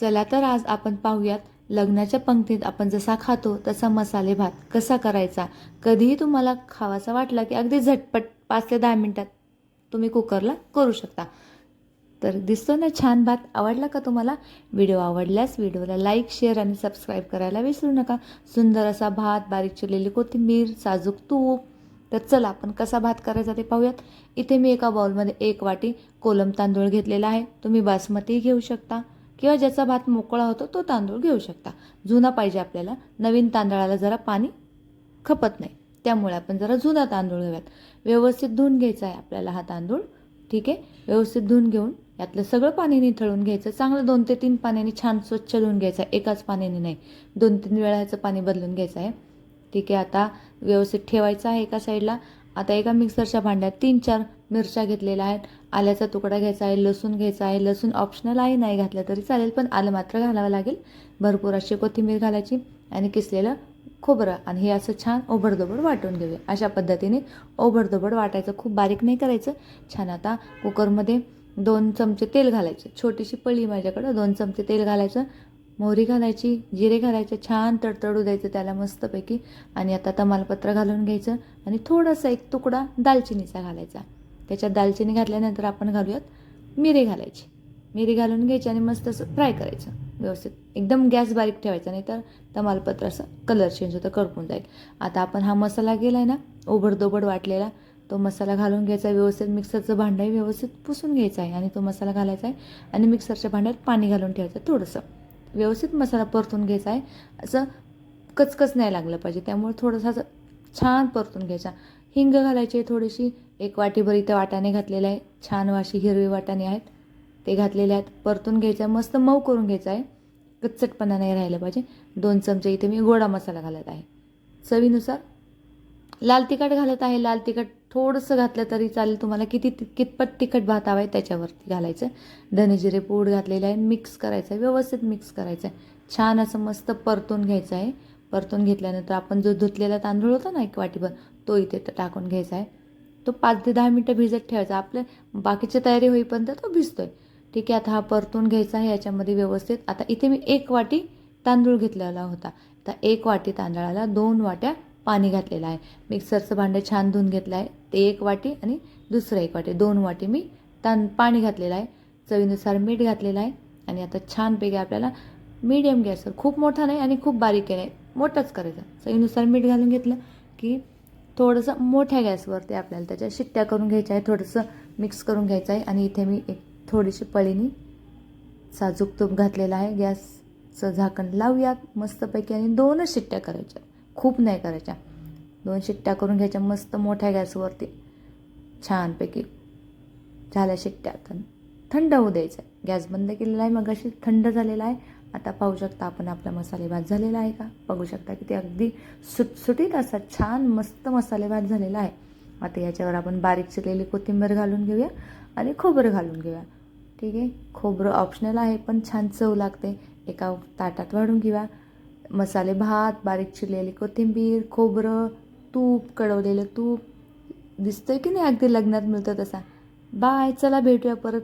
चला तर आज आपण पाहूयात लग्नाच्या पंक्तीत आपण जसा खातो तसा मसाले भात कसा करायचा? कधीही तुम्हाला खावासा वाटला की अगदी झटपट पाच ते दहा मिनटात तुम्ही कुकरला करू शकता. तर दिसतो ना छान भात? आवडला का तुम्हाला? व्हिडिओ आवडल्यास व्हिडिओला लाईक शेअर आणि सबस्क्राईब करायला विसरू नका. सुंदर असा भात बारीक चिरलेली कोथिंबीर साजूक तूप. तर चला आपण कसा भात करायचा ते पाहूयात. इथे मी एका बाउलमध्ये एक वाटी कोलम तांदूळ घेतलेला आहे. तुम्ही बासमती घेऊ शकता. किंवा ज्याचा भात मोकळा होतो तो तांदूळ घेऊ शकता. जुना पाहिजे आपल्याला. नवीन तांदळाला जरा पाणी खपत नाही. त्यामुळे आपण जरा जुना तांदूळ घेऊयात. व्यवस्थित धुवून घ्यायचा आहे आपल्याला हा तांदूळ. ठीक आहे? व्यवस्थित धुवून घेऊन यातलं सगळं पाणी निथळून घ्यायचं. चांगलं दोन ते तीन पाण्याने छान स्वच्छ धुवून घ्यायचं आहे. एकाच पाण्याने नाही. दोन तीन वेळा ह्याचं पाणी बदलून घ्यायचं आहे. ठीक आहे? आता व्यवस्थित ठेवायचं आहे एका साईडला. आता एका मिक्सरच्या भांड्यात तीन चार मिरच्या घेतलेल्या आहेत. आल्याचा तुकडा घ्यायचा आहे लसूण घ्यायचा आहे. लसूण ऑप्शनल आहे नाही घातलं तरी चालेल पण आलं मात्र घालावं लागेल. भरपूर अशी कोथिंबीर घालायची आणि किसलेलं खोबरं आणि हे असं छान ओबडधोबड वाटून घेऊया. अशा पद्धतीने ओबडधोबड वाटायचं. खूप बारीक नाही करायचं. छान आता कुकरमध्ये दोन चमचे तेल घालायचे. छोटीशी पळी माझ्याकडं दोन चमचे तेल घालायचं. मोहरी घालायची जिरे घालायचे छान तडतडू द्यायचं त्याला मस्तपैकी. आणि आता तमालपत्र घालून घ्यायचं आणि थोडासा एक तुकडा दालचिनीचा घालायचा. त्याच्यात दालचिनी घातल्यानंतर आपण घालूयात मिरी घालायची. मिरी घालून घ्यायची आणि मस्त असं फ्राय करायचं. व्यवस्थित. एकदम गॅस बारीक ठेवायचा नाही तर तमालपत्र असं कलर चेंज होतं करपून जाईल. आता आपण हा मसाला गेला आहे ना ओबडदोबड वाटलेला तो मसाला घालून घ्यायचा आहे व्यवस्थित. मिक्सरचं भांडंही व्यवस्थित पुसून घ्यायचं आहे आणि तो मसाला घालायचा आहे. आणि मिक्सरच्या भांड्यात पाणी घालून ठेवायचं आहे थोडंसं. व्यवस्थित मसाला परतून घ्यायचा आहे. असं कचकच नाही लागलं पाहिजे. त्यामुळे थोडंसं असं छान परतून घ्यायचा. हिंग घालायची थोडीशी एक वाटीभर इथं वाटाणे घातलेले आहे छान अशी हिरवी वाटाणे आहेत. ते घातलेले आहेत. परतून घ्यायचं आहे. मस्त मऊ करून घ्यायचं आहे. कच्चटपणा नाही राहिलं पाहिजे. दोन चमचे इथे मी गोडा मसाला घालत आहे. चवीनुसार लाल तिखट घालत आहे. लाल तिखट थोडंसं घातलं तरी चालेल तुम्हाला. किती कितपत तिखट भात हवा आहे त्याच्यावरती घालायचं. धनेजिरे पूड घातलेलं आहे मिक्स करायचं आहे व्यवस्थित मिक्स करायचं आहे. छान असं मस्त परतून घ्यायचं आहे. परतून घेतल्यानंतर आपण जो धुतलेला तांदूळ होता ना एक वाटीभर तो इथे टाकून घ्यायचा आहे. तो पाच ते दहा मिनटं भिजत ठेवायचा. आपल्या बाकीची तयारी होईपर्यंत तो भिजतोय. ठीक आहे आता हा परतून घ्यायचा आहे याच्यामध्ये व्यवस्थित. आता इथे मी एक वाटी तांदूळ घेतलेला होता. आता एक वाटी तांदळाला दोन वाट्या पाणी घातलेलं आहे. मिक्सरचं भांडं छान धुवून घेतलं आहे. ते एक वाटी आणि दुसरं एक वाटी. दोन वाटी मी तान पाणी घातलेलं आहे. चवीनुसार मीठ घातलेलं आहे. आणि आता छानपैकी आपल्याला मीडियम गॅसवर खूप मोठा नाही आणि खूप बारीक नाही मोठाच करायचा. चवीनुसार मीठ घालून घेतलं की थोडंसं मोठ्या गॅसवरती आपल्याला त्याच्या शिट्ट्या करून घ्यायच्या आहे थोडंसं मिक्स करून घ्यायचं आहे. आणि इथे मी एक थोडीशी पळीनी साजूक तूप घातलेलं आहे. गॅसचं झाकण लावूयात मस्तपैकी आणि दोनच शिट्ट्या करायच्या. खूप नाही करायच्या. दोन शिट्ट्या करून घ्यायच्या मस्त मोठ्या गॅसवरती. छानपैकी. झाल्या शिट्ट्या. तर थंड होऊ द्यायचं. आहे गॅस बंद केलेला आहे मग अशी थंड झालेला आहे. आता पाहू शकता आपण आपला मसाले भात झालेला आहे का? बघू शकता की ते अगदी सुटसुटीत असा छान मस्त मसाले भात झालेला आहे. आता याच्यावर आपण बारीक चिरलेली कोथिंबीर घालून घेऊया आणि खोबरं घालून घेऊया. ठीक आहे? खोबरं ऑप्शनल आहे पण छान चव लागते. एका ताटात वाढून घेऊया मसाले भात बारीक चिरलेली कोथिंबीर खोबरं तूप कढवलेलं तूप. दिसतंय की नाही अगदी लग्नात मिळतं तसा. बाय चला भेटूया परत.